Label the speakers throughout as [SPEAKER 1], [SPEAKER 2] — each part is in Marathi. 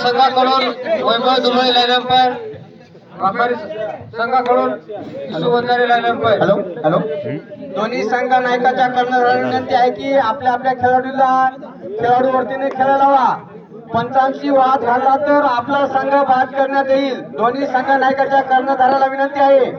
[SPEAKER 1] संघाकडून वैभव दुबळे लाईन अंपायर व्यापारी संघाकडून लाईन अंपायर
[SPEAKER 2] हॅलो हॅलो.
[SPEAKER 3] दोन्ही संघ नायकाच्या करणाऱ्या विनंती आहे की आपल्या आपल्या खेळाडूला खेळाडू वरतीने खेळायला हवा पंचांशी वाद घालला तर आपला संघ बाद करण्यात येईल. दोन्ही संघ नायकाच्या कर्णधाराला विनंती आहे.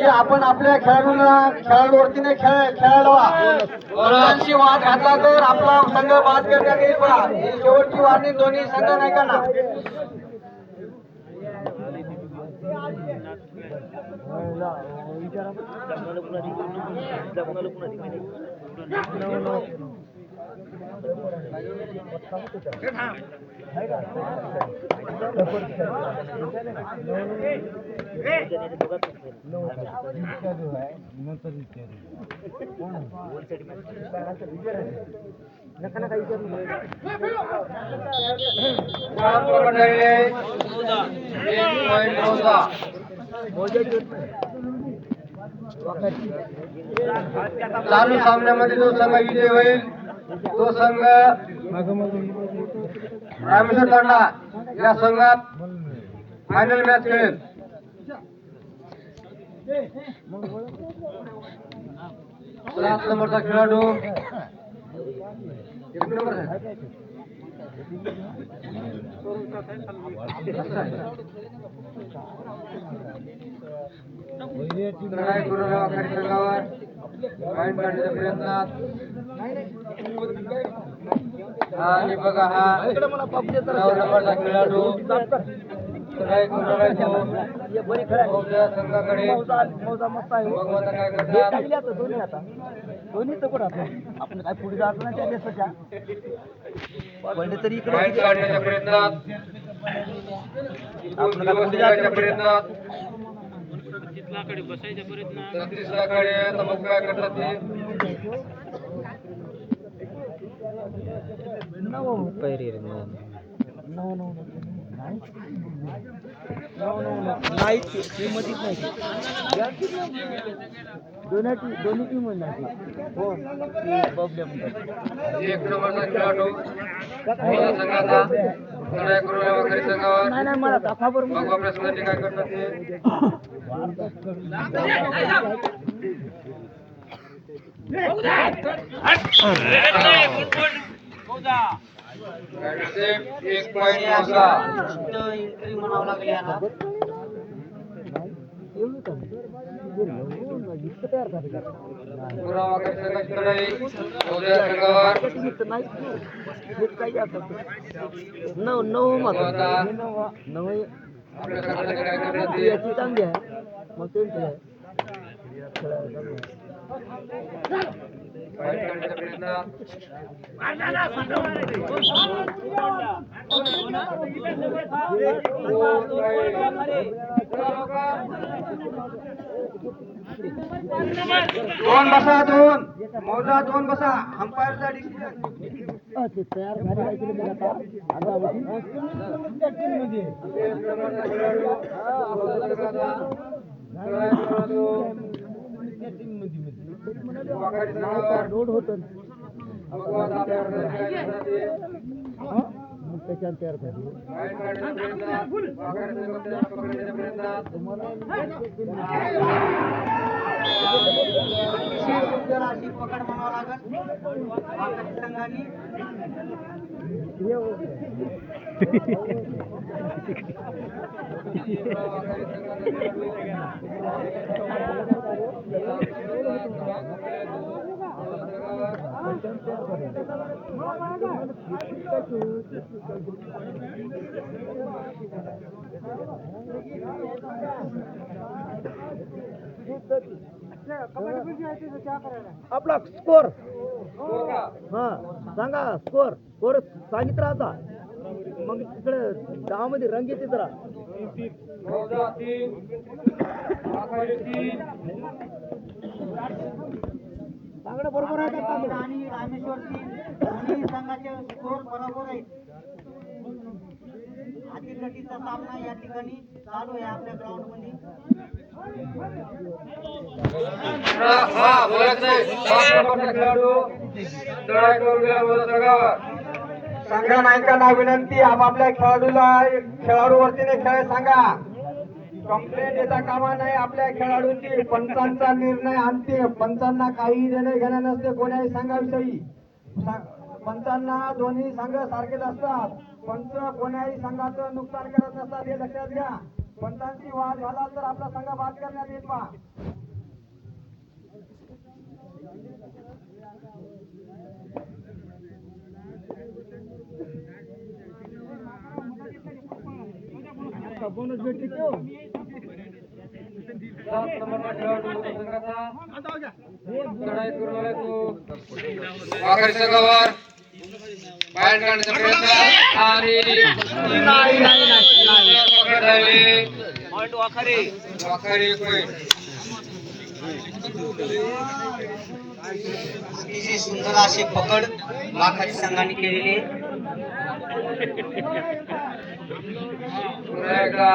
[SPEAKER 3] की आपण आपल्या खेळाडूला खेळाडूवरतीने खेळ खेळायला हवा वाद घातला तर आपला संघ बाद करण्यात येईल बा. ही शेवटची वाढणी दोन्ही संघ नायकांना.
[SPEAKER 1] चार पकडलेले एक पॉईंट चौदा चालू सामन्यामध्ये जो संघ विजय होईल तो संघ रामेश्वर तांडा या संघात फायनल मॅच खेळेल. सात नंबरचा खेळाडू. एक नंबर आहे. लढाई गुरुराव आखाडी पॉईंट काढण्याच्या प्रयत्नात. आणि बघा हा नऊ नंबरचा खेळाडू संघाकडे. भगवंत काय करतात
[SPEAKER 3] आपण काय पुढे जात नाही त्या देशाच्या पडले तरी
[SPEAKER 1] पॉईंट काढण्याच्या प्रयत्नात. इथून दिवस निघायच्या प्रयत्नात. छत्तीसगडकडे आता मग काय करतात ते
[SPEAKER 3] नाही मध्येच नाही दोन्ही टीम दोन्ही टीम नाही. हो बबल्या म्हणतात
[SPEAKER 1] एक नंबरचा खेळाडू. संघाचा लढाई गुरुराव आखाडी संघावर
[SPEAKER 3] नाही नाही मला दाखवा बरं
[SPEAKER 1] मग आपल्या संघाचे काय करतात ते एक पॉईंट मोजला
[SPEAKER 3] एंट्री म्हणावं लागली आता
[SPEAKER 1] गुरुराव
[SPEAKER 3] नऊ नऊ मग नऊ याची चांगली आहे मग त्यांची आहे दोन बसा दोन. मौजा दोन बसा. अंपायरचा डिसिजन तयार झाले होत.
[SPEAKER 1] भगवान आपल्या संघाचे काय करतात ते
[SPEAKER 3] मग त्याच्यात तयार झाली
[SPEAKER 1] पॉईंट काढण्याच्या प्रयत्नात आखाडी संघाच्या पकडण्याच्या प्रयत्नात
[SPEAKER 3] अशी पकड म्हणावं लागेल आकाशी संघाने आपला स्कोर हा सांगा स्कोर स्कोर सांगित राहता मग तिकडे गावामध्ये रंग येते जरा.
[SPEAKER 1] तीन.
[SPEAKER 3] चांगलं बरोबर आहे का? आणि रामेश्वरची दोन्ही संघाचे स्कोर बरोबर आहे हातीगटीचा सामना या ठिकाणी चालू आहे आपल्या ग्राउंडमध्ये
[SPEAKER 1] हा
[SPEAKER 3] संघ नायकांना विनंती आपापल्या खेळाडूला खेळाडू वरतीने खेळ सांगा. कंप्लेंट येता कामा नाही आपल्या खेळाडूंची पंचांचा निर्णय अंतिम. पंचांना काही देणे घेणे नसते कोणाही संघाविषयी पंचांना दोन्ही संघ सारखेच असतात. पंच कोणाही संघाचं नुकसान करत नसतात हे लक्षात घ्या. पंचांची वाद झाला तर आपला संघ बाद करण्यात येत पहा
[SPEAKER 1] बोनस नंबरचा खेळाडू संघाचा लढाई करून आलाय तो वाकडी संघावर बाहेर काढण्याचा प्रयत्न आणि पकड झाली. वाकडी point.
[SPEAKER 2] अतिशय सुंदर अशी पकड माखाडी संघाने केलेली आहे.
[SPEAKER 1] पुन्हा एकदा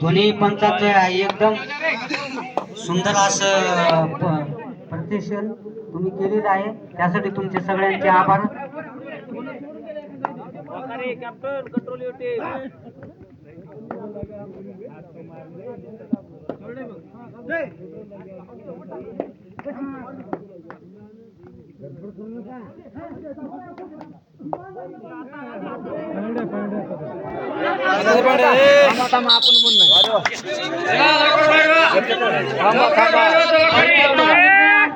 [SPEAKER 2] दोन्ही पंचाच एकदम सुंदर असं प्रदर्शन तुम्ही केलेलं आहे. त्यासाठी तुमचे सगळ्यांचे आभार.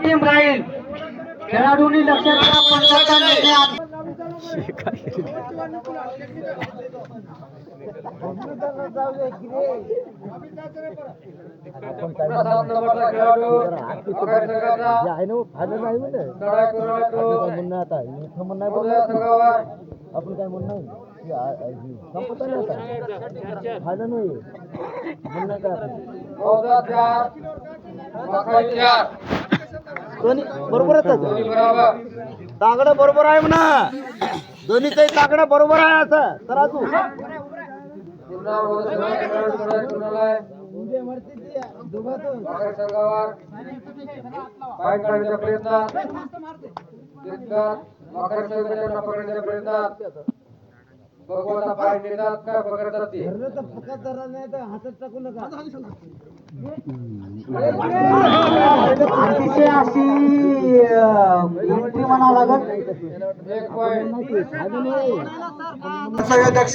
[SPEAKER 2] टीम राहील खेळाडूंनी लक्षात घ्या पंचाचा निर्णय
[SPEAKER 4] आपण काय म्हणणं संपत आता फायदा नाही म्हणणं काय बरोबरच
[SPEAKER 1] बरोबर
[SPEAKER 4] बरोबर आहे म्हणा. दोन्हीचंही तागडं बरोबर आहे असं. तर तू.
[SPEAKER 1] काढण्याचा प्रयत्न नेतात काय पकडतात
[SPEAKER 4] हातात टाकू नका
[SPEAKER 2] अतिशय अशी म्हणावं लागेल.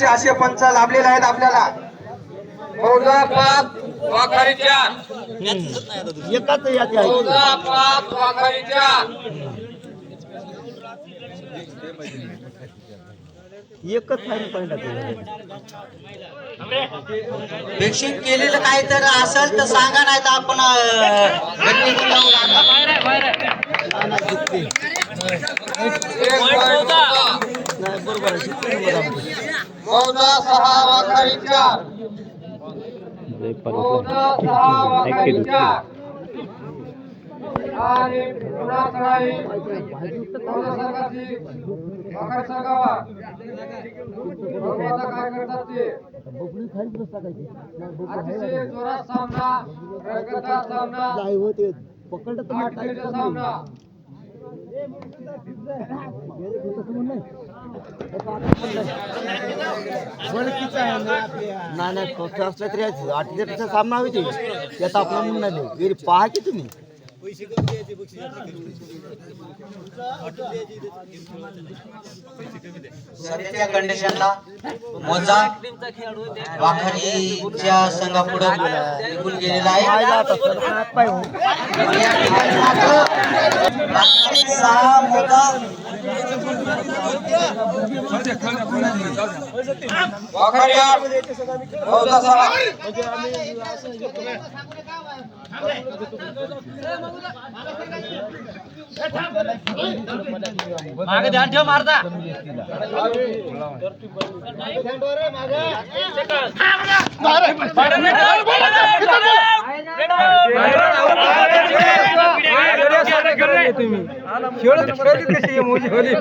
[SPEAKER 3] असे पंच लाभलेले आहेत आपल्याला.
[SPEAKER 1] चौदा पाच वाखारी चार
[SPEAKER 4] एकाच
[SPEAKER 1] चौदा पाच वाखारी चार
[SPEAKER 2] केलेलं काय तर असेल तर सांगा नाही तर आपण
[SPEAKER 1] चौदा सहा वाखारी चार चौदा सहा वाखारी चार आणि पुन्हा चौदा वाखारी काय करतात ते अतिशय जोरात सामना रंगतदार सामना.
[SPEAKER 4] जाई
[SPEAKER 1] सामना.
[SPEAKER 4] नाही नाही स्वच्छ असलं तरी अटीचा सामना हवी ते याचा आपला म्हणून नाही पहा की तुम्ही.
[SPEAKER 2] सध्याच्या कंडिशनला मोजा वाखारीच्या संघापुढे निघून गेलेला आहे. सहा मोजा
[SPEAKER 1] वाखारी मागे ध्यान ठेव मारता
[SPEAKER 5] तुम्ही खेळत खेळत कशी मोजी होली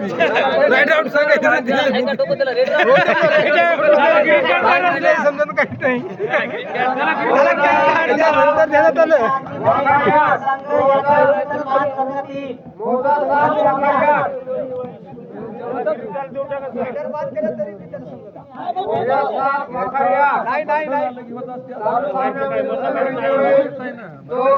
[SPEAKER 5] राईट आउट समजत काही नाही मला काय नंतर देण्यात आलं
[SPEAKER 1] नाही नाही संघ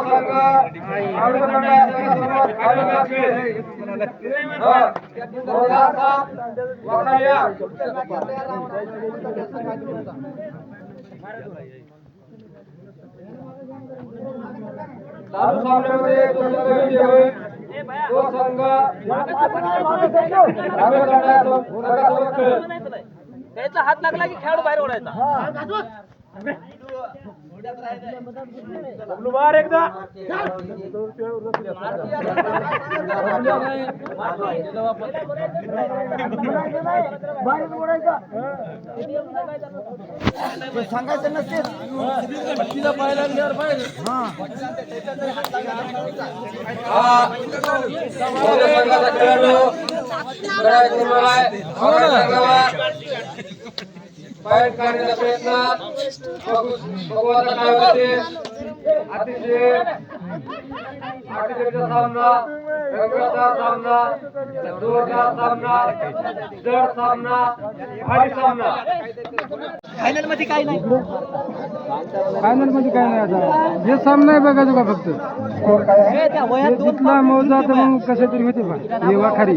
[SPEAKER 1] चालू सामन्यामध्ये तो संघ विजयी होईल तो संघ संघासोबत खेळेल.
[SPEAKER 6] त्याचा हात लागला की खेळाडू बाहेर ओढायचा
[SPEAKER 1] हा एकदा सांगायचं नसते प्रयास करून आहे. आपल्या बाहेर काढण्याचा प्रयत्न भगवंत बघू काय होते अतिशय अतिशय सामना रंगाचा सामना जोरदार सामना जड सामना भारी सामना.
[SPEAKER 5] फायनलमध्ये काय नाही. आता. हे सामना आहे बघायचं का फक्त? तिथला मौजा तर मग कसं तरी होते बा? हे वाखारी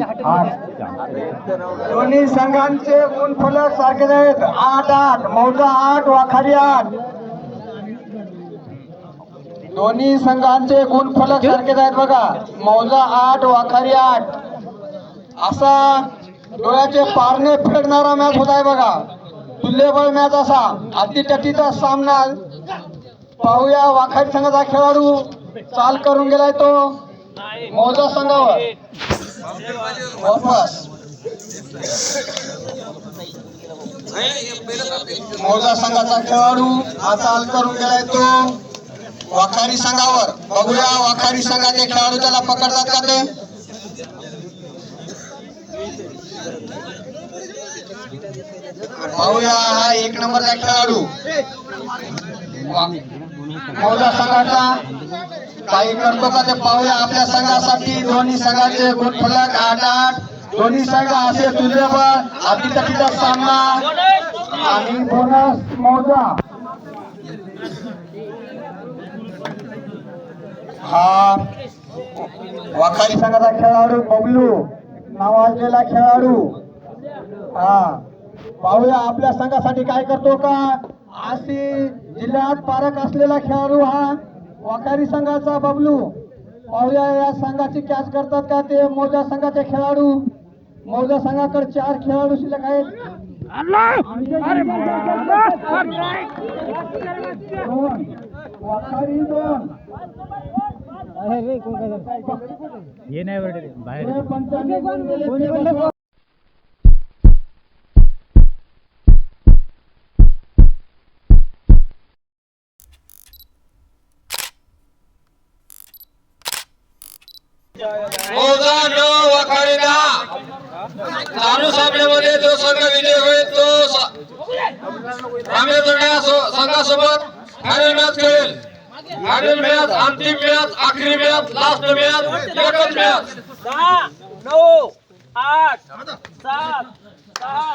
[SPEAKER 3] दोन्ही संघांचे गुण फलक सारखेच आहेत आठ आठ. मौजा आठ वाखारी आठ. दोन्ही संघांचे गुण फलक सारखेच आहेत बघा. मौजा आठ वाखारी आठ. असा डोळ्याचे पारणे फेडणारा मॅच होत आहे बघा. तुल्यबळ मॅच असा. अतिटटीचा सामना. पाहूया वाखाडी संघाचा खेळाडू. चाल करून गेलाय तो. मौजा संघावर. वापस. मौजा संघाचा खेळाडू. हा चाल करून गेलाय तो. वाखारी संघावर. बघूया वाखारी संघाचे खेळाडू त्याला पकडतात का ते? भाऊया हा एक नंबरचा खेळाडू. वा- संघाचा काही करतो का ते पाहूया आपल्या संघासाठी. दोन्ही संघाचे गुणफलक आठ आठ. दोन्ही संघ असे तुल्यबळ अतितटीचा सामना. आणि बोनस मोजा हा. वाखारी संघाचा खेळाडू बबलू. नावाजलेला खेळाडू. हा. पाहूया आपल्या संघासाठी काय करतो का? आशी जिल्ह्यात पारक असलेला खेळाडू हा वाखारी संघाचा बबलू. पाहूया या संघाची कॅच करतात का ते? मोजा संघाचे खेळाडू. मोजा संघाकडे चार खेळाडू शिल्लक आहेत. वाखारी दोन
[SPEAKER 5] हे नाही बाहेर.
[SPEAKER 1] मौजा नऊ चालू सामन्यामध्ये जो संघ विजय होईल तो स- संघासोबत फायनल मॅच खेळेल. फायनल मॅच अंतिम मॅच आखरी मॅच लास्ट मॅच एकच मॅच
[SPEAKER 6] दहा नऊ आठ सात सहा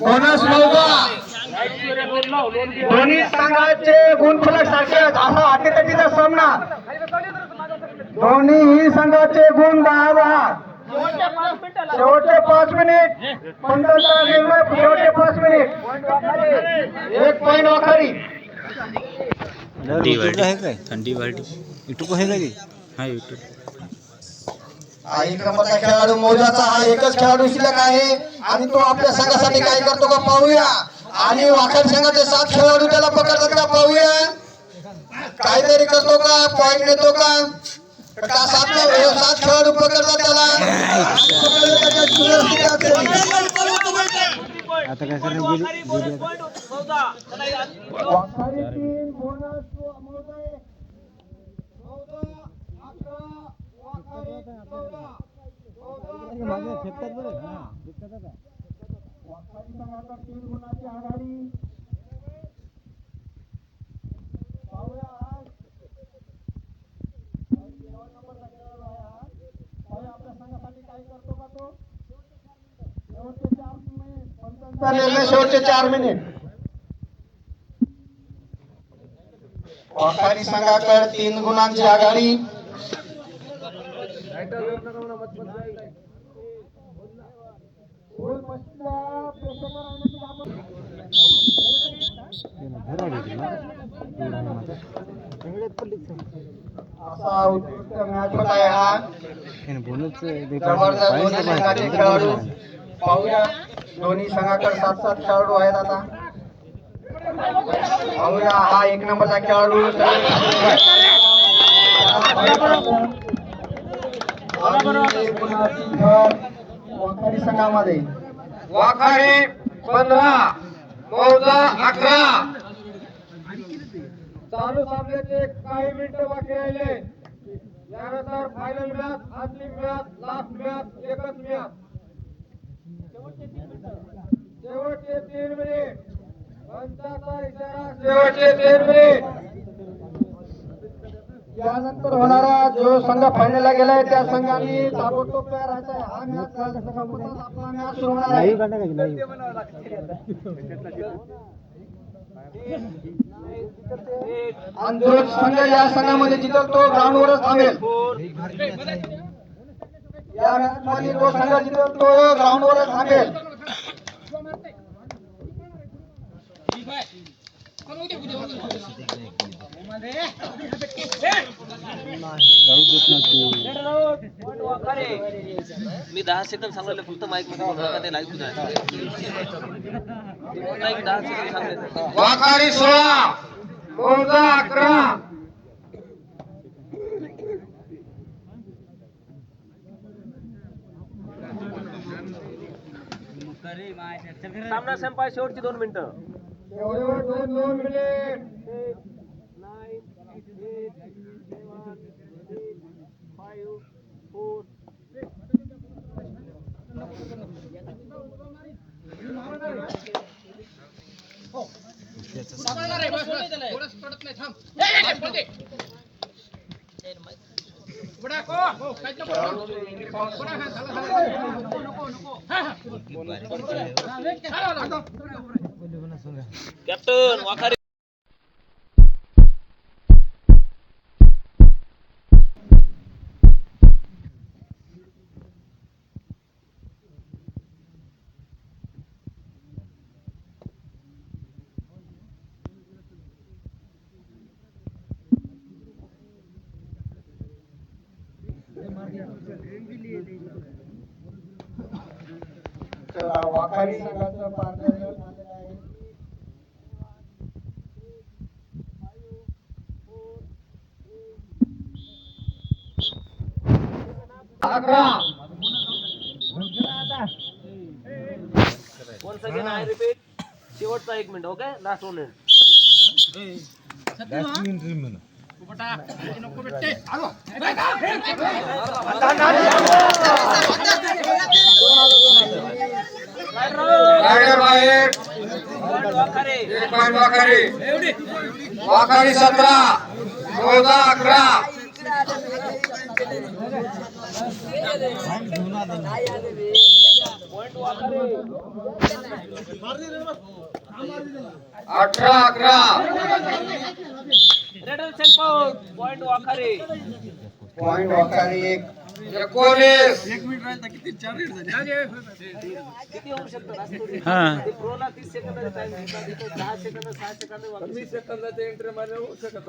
[SPEAKER 6] बोनस
[SPEAKER 3] बोनस दोन्ही संघाचे गुणफलक सारखे असा अटीतटीचा सामना. दोन्ही संघाचे गुण दहा दहा शेवटचे पाच मिनिट. पंधरा निर्णय शेवटचे पाच मिनिट. एक पॉईंट वाखारी.
[SPEAKER 7] आहे काय? थंडी वाढली. युट्यूब आहे काय? हा युट्यूब
[SPEAKER 3] हा एक नंबरचा खेळाडू मोजाचा हा एकच खेळाडू शिल्लक आहे. आणि तो आपल्या संघासाठी काय करतो का पाहूया. आणि वाखर संघाचे सात खेळाडू त्याला पकडतात का पाहूया. काहीतरी करतो का? पॉइंट घेतो का? का सात हे सात खेळाडू पकडतात त्याला
[SPEAKER 7] आता काय करणार
[SPEAKER 6] बोनस पॉईंट मोजा
[SPEAKER 3] वाखारी तीन बोनस मौजा एक. मौजा वाखारी संघाचा तीन गुणाची आघाडी पाहूया आज. दोन नंबरचा खेळाडू आहे हा. पाहूया आपल्या संघासाठी काय करतो का तो शेवटचे चार मिनिट पंचांचा निर्णय शेवटचे चार मिनिट. वाखारी संघाकडे तीन गुणांची आघाडी. असा दोन्ही पाहूया. दोन्ही संघाकडे सात सात खेळाडू आहेत आता. पाहूया. हा एक नंबरचा खेळाडू वाखारी संघामध्ये.
[SPEAKER 1] वाखारी पंधरा मौजा अकरा. चालू सामन्याचे काही मिनिटं बाकी राहिले. यानंतर फायनल मॅच आदली मॅच लास्ट मॅच एकच मॅच. शेवटचे तीन मिनिट पंचाचा इशारा शेवटचे तीन मिनिट
[SPEAKER 3] यानंतर होणारा जो संघ फायनलला गेलाय त्या संघाने ताबडतोब तयार राहायचा आहे हा मॅच आपला मॅच सुरू होणार आहे आणि जो संघ या संघामध्ये जिंकल तो ग्राउंडवरच थांबेल या जो संघ तो थांबेल.
[SPEAKER 6] मी दहा सेकंद सांगितले फक्त माईकमध्ये बोलू नका ते लाईव्ह दहा सेकंद सांगितले
[SPEAKER 1] वाखाडी सोळा मौजा अकरा.
[SPEAKER 6] सामना संपाय शेवटची दोन मिनिटं.
[SPEAKER 3] एवढे दोन दोन मिनिट
[SPEAKER 6] वाखारे
[SPEAKER 3] चला,
[SPEAKER 1] अकरा
[SPEAKER 6] वन सेकंड आय रिपीट शेवटचा एक minute okay
[SPEAKER 1] last one
[SPEAKER 6] minute वाखारे
[SPEAKER 1] सतरा मौजा अकरा
[SPEAKER 6] पॉइंट वाखारे
[SPEAKER 1] अठरा अकरा.
[SPEAKER 6] पॉइंट वाखारे.
[SPEAKER 3] पॉइंट वाखारी एक.
[SPEAKER 1] एकोणीस.
[SPEAKER 6] किती होऊ शकतं? राष्ट्रपती
[SPEAKER 7] हा.
[SPEAKER 6] ते प्रोला तीस सेकंदाचा टाइम घेतात इथं दहा सेकंद सहा सेकंद वीस सेकंदाचा एंट्री मारले होऊ शकत